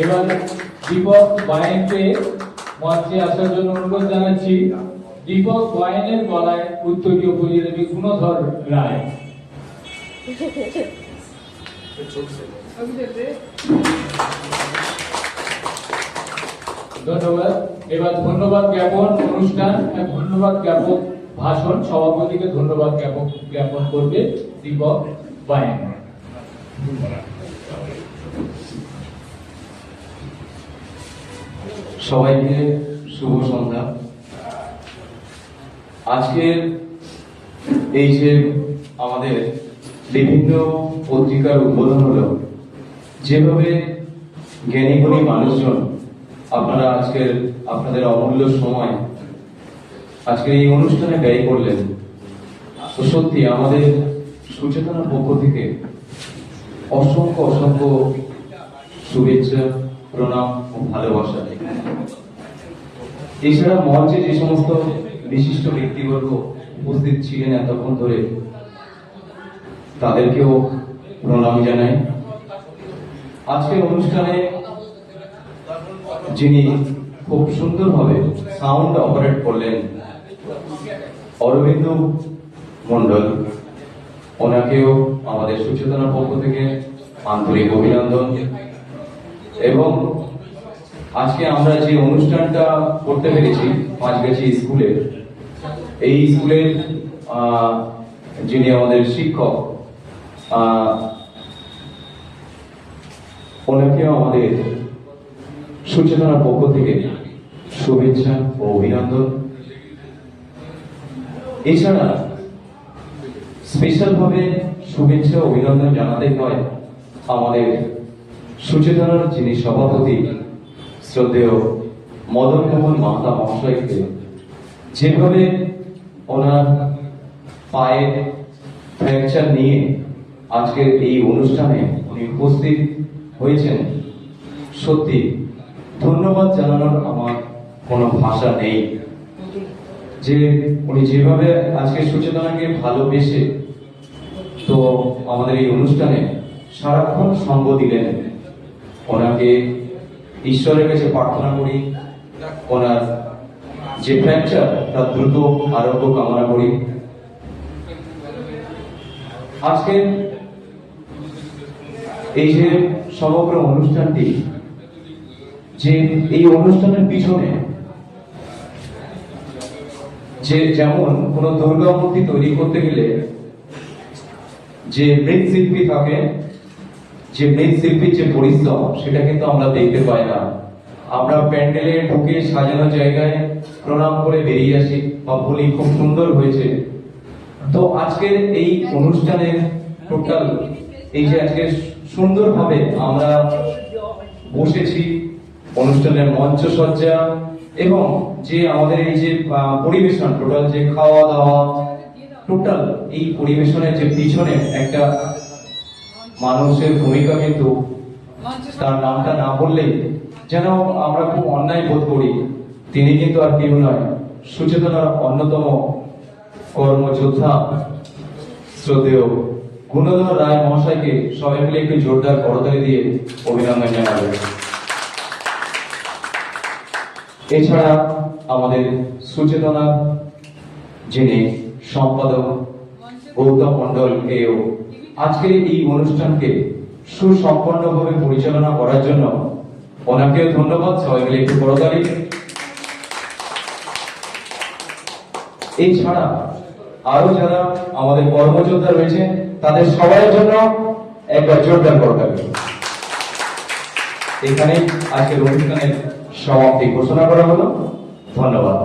এবার দীপক বায়েনকে মঞ্চে আসার জন্য অনুরোধ জানাচ্ছি। দীপক বায়েনের গলায় উত্তরীয় দেবে গুণধর রায়। ধন্যবাদ। এবার ধন্যবাদ জ্ঞাপন অনুষ্ঠান ধন্যবাদ জ্ঞাপন ভাষণ। সভাপতিকে ধন্যবাদ জ্ঞাপন জ্ঞাপন করবে দীপক বায়েন। সবাইকে শুভ সন্ধ্যা। আজকের এই যে আমাদের বিভিন্ন পত্রিকার উদ্বোধন হলো, যেভাবে জ্ঞানীগুণী মানুষজন, আপনারা আজকের আপনাদের অমূল্য সময় আজকের এই অনুষ্ঠানে ব্যয় করলেন, তো সত্যি আমাদের সুচেতনার পক্ষ থেকে অসংখ্য অসংখ্য শুভেচ্ছা প্রণাম ও ভালোবাসা এছাড়া মঞ্চে যে সমস্ত বিশিষ্ট ব্যক্তিবর্গ উপস্থিত ছিলেন এতক্ষণ ধরে, তাদেরকেও প্রণাম জানাই। আজকের অনুষ্ঠানে যিনি খুব সুন্দরভাবে সাউন্ড অপারেট করলেন, অরবিন্দ মন্ডল ওনাকেও আমাদের সুচেতনার পক্ষ থেকে আন্তরিক অভিনন্দন। এবং আজকে আমরা যে অনুষ্ঠানটা করতে পেরেছি পাঁচগাছি স্কুলে, এই স্কুলের যিনি আমাদের শিক্ষক ওনাকেও আমাদের সুচেতনার পক্ষ থেকে শুভেচ্ছা ও অভিনন্দন। এছাড়া স্পেশাল ভাবে শুভেচ্ছা অভিনন্দন জানাতে হয় আমাদের সুচেতনার যিনি সভাপতি, শ্রদ্ধেয় মদন মোহন মাতা মহাশয়কে যেভাবে ওনার পায়ে ফ্র্যাকচার নিয়ে আজকের এই অনুষ্ঠানে উনি উপস্থিত হয়েছেন, সত্যি ধন্যবাদ জানানোর আমার কোনো ভাষা নেই। যে উনি যেভাবে আজকে সুচেতনাকে ভালোবেসে তো আমাদের এই অনুষ্ঠানে সারাক্ষণ সঙ্গ দিলেন ওনাকে ঈশ্বরের কাছে প্রার্থনা করি, ওনার যে ফ্র্যাকচার তার দ্রুত আরোগ্য কামনা করি। আজকে এই যে সমগ্র অনুষ্ঠানটি, যে এই অনুষ্ঠানের পিছনে যে যেমন কোন দুর্গা মূর্তি তৈরি করতে গেলে যে মৃৎশিল্পী থাকে যে মৃৎশিল্পীর যে পরিশ্রম, সেটা কিন্তু আমরা দেখতে পাই না। আমরা প্যান্ডেলে ঢুকে সাজানো জায়গায় প্রণাম করে বেরিয়ে আসি, বা বলি খুব সুন্দর হয়েছে। তো আজকের এই অনুষ্ঠানের টোটাল এই যে আজকে সুন্দরভাবে আমরা বসেছি অনুষ্ঠানের মঞ্চ সজ্জা এবং যে আমাদের এই যে পরিবেশন টোটাল যে খাওয়া দাওয়া টোটাল এই পরিবেশনের যে পিছনে একটা মানুষের ভূমিকা কিন্তু তার নামটা না বললেই যেন আমরা খুব অন্যায় বোধ করি। তিনি কিন্তু আর কেউ নয় সুচেতনার অন্যতম কর্মযোদ্ধা। শ্রদ্ধেয় গুণধর রায় মহাশয়কে সবাই মিলে একটু জোরদার করতালি দিয়ে অভিনন্দন জানাবে এছাড়া আমাদের সুচেতনা যিনি সম্পাদক গৌতম মন্ডলকেও আজকের এই অনুষ্ঠানকে সুসম্পন্নভাবে পরিচালনা করার জন্য ওনাকেও ধন্যবাদ। সবাই মিলে একটু করতালি এছাড়া আরও যারা আমাদের কর্মযোদ্ধা রয়েছে তাদের সবার জন্য একবার জোরদার করতালি এখানে আজকের অনুষ্ঠানের সমাপ্তি ঘোষণা করা হলো। ধন্যবাদ।